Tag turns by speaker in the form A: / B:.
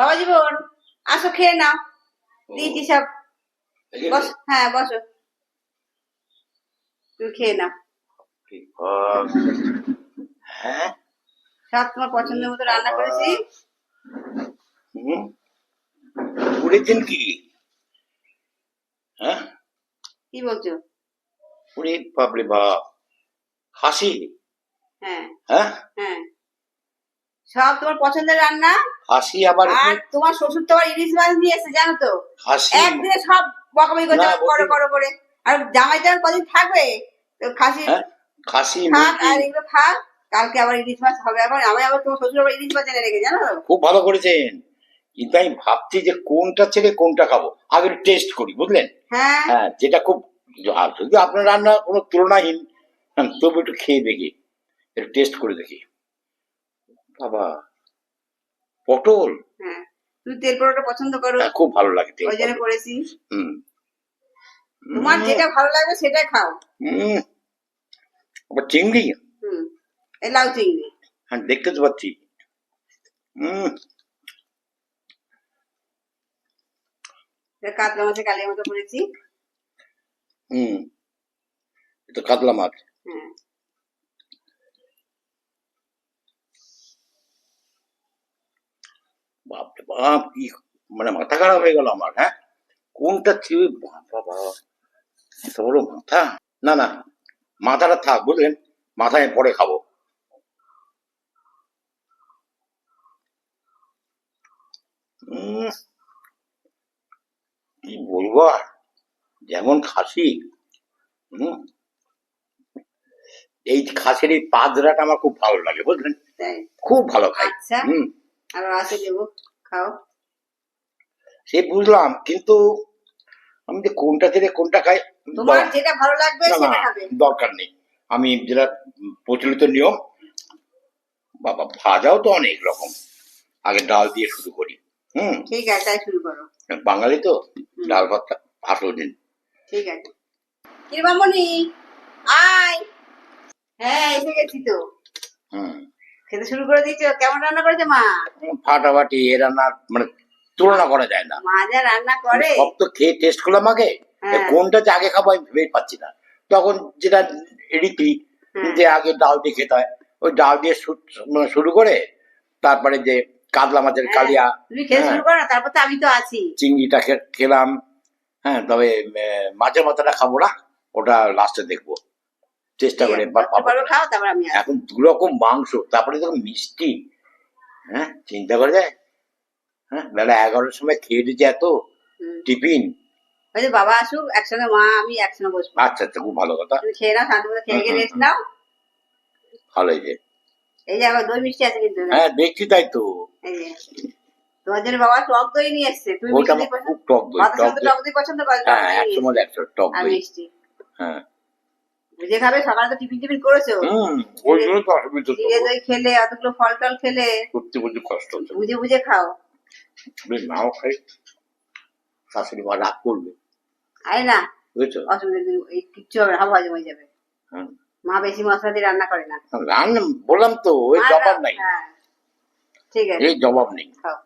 A: বাবা জীবন আসো খেয়ে নাও। দিয়েছি সব। বস হ্যাঁ বসো। তুমি খেয়ে নাও।
B: হ্যাঁ?
A: সব তোমার পছন্দের মতো রান্না করেছি।
B: হুম? করেছেন কি? হ্যাঁ?
A: কি বলছো?
B: ওরে বাপরে বাপ। খাসি?
A: হ্যাঁ।
B: হ্যাঁ?
A: হ্যাঁ। সব তোমার পছন্দের রান্না?
B: আবার
A: আর তোমার শ্বশুর তো আবার ইলিশ মাছ নিয়ে এসে জানো তো? একদিনে সব বকাবকি করো করো করে। আর জামাই কদিন থাকবে? তো খাসি
B: হ্যাঁ খাসি
A: থাক আর এগুলো থাক। কালকে আবার ইলিশ মাছ হবে। আবার আমি আবার তোমার শ্বশুর আবার ইলিশ মাছ এনে রেখে জানো তো?
B: খুব ভালো করেছেন। কিন্তু আমি ভাবছি যে কোনটা ছেড়ে কোনটা খাব। আগে টেস্ট করি বুঝলেন?
A: হ্যাঁ।
B: হ্যাঁ যেটা খুব যদি আপনার রান্না কোনো তুলনাহীন তবু একটু খেয়ে দেখি। একটু টেস্ট করে দেখি। বাবা। পটল।
A: হ্যাঁ। তুমি তেল পরোটা পছন্দ করো।
B: হ্যাঁ, খুব ভালো লাগে তেল
A: ওই জন্য করেছি।
B: হুম।
A: তোমার যেটা ভালো লাগবে সেটাই খাও।
B: হুম। আবার চিংড়ি।
A: হুম। এই লাউ চিংড়ি।
B: হ্যাঁ দেখতে তো পাচ্ছি। হুম।
A: কাতলা মাছের কালিয়া মতো করেছি।
B: হুম। এটা কাতলা মাছ।
A: হ্যাঁ।
B: কি মানে মাথা খারাপ হয়ে গেল আমার হ্যাঁ কোনটা ছিল বাবা এত বড় মাথা না না মাথাটা থাক বুঝলেন মাথায় পরে খাব কি বলব আর যেমন খাসি হুম এই খাসির এই পাজরাটা আমার খুব ভালো লাগে বুঝলেন? খুব ভালো খাই।
A: আচ্ছা।
B: হুম।
A: আর আছে দেবো খাও।
B: সে বুঝলাম কিন্তু আমি যে কোনটা থেকে কোনটা খাই
A: তোমার যেটা ভালো লাগবে সেটা খাবে।
B: দরকার নেই। আমি যেটা প্রচলিত নিয়ম বাবা ভাজাও তো অনেক রকম। আগে ডাল দিয়ে শুরু করি হুম?
A: ঠিক আছে তাই শুরু করো।
B: বাঙালি তো ডাল ভাতটা আসল দিন।
A: ঠিক আছে। কিরবামণি আয়। হ্যাঁ এসে গেছি তো।
B: হুম।
A: খেতে শুরু করে দিয়েছ কেমন রান্না করেছে মা?
B: ফাটাফাটি এ রান্নার মানে তুলনা করা যায় না।
A: মা যা রান্না করে।
B: সব তো খেয়ে টেস্ট করলাম আগে।
A: হ্যাঁ।
B: কোনটা যে আগে খাব আমি ভেবে পাচ্ছি না। তখন যেটা রীতি
A: হ্যাঁ।
B: যে আগে ডাল দিয়ে খেতে হয় ওই ডাল দিয়ে মানে শুরু করে তারপরে যে কাতলা মাছের
A: হ্যাঁ।
B: কালিয়া
A: তারপর তো আমি তো আছি।
B: চিংড়িটা খেলাম হ্যাঁ তবে মাছের মাথাটা খাব না ওটা লাস্টে দেখব। চেষ্টা করে।
A: খাও তারপর আমি
B: এখন দু রকম মাংস তারপরে দেখো মিষ্টি। হ্যাঁ চিন্তা করে যায় হ্যাঁ বেলা এগারোটার সময় খেয়ে দিচ্ছে এত টিফিন।
A: ওই বাবা আসুক একসঙ্গে মা আমি একসঙ্গে বসবো।
B: আচ্ছা আচ্ছা খুব ভালো কথা।
A: তুমি খেয়ে নাও শান্তি মতো খেয়ে গিয়ে রেস্ট নাও। এই যে আবার দই মিষ্টি আছে কিন্তু।
B: হ্যাঁ দেখছি তাই তো।
A: তোমার জন্য বাবা টক দই নিয়ে এসছে। তুমি মিষ্টি
B: টক দই
A: পছন্দ
B: টক দই।
A: পছন্দ করে
B: হ্যাঁ একশো টক দই।
A: মিষ্টি।
B: হ্যাঁ।
A: বুঝে খাবে সকালে তো টিফিন টিফিন করেছ।
B: ওই জন্য তো অসুবিধা তো
A: দই খেলে অতগুলো ফল টল খেলে
B: সত্যি বলছি কষ্ট হচ্ছে।
A: বুঝে বুঝে খাও।
B: বেশ নাও খাই। শাশুড়ি মা রাগ করবে।
A: আরে না
B: বুঝেছ?
A: অসুবিধা নেই এই কিচ্ছু হবে হাওয়া হজম হয়ে যাবে। মা বেশি মশলা দিয়ে রান্না করে না।
B: রান্না বললাম তো ওই জবাব নাই।
A: হ্যাঁ। ঠিক আছে।
B: এই জবাব নেই।
A: খাও।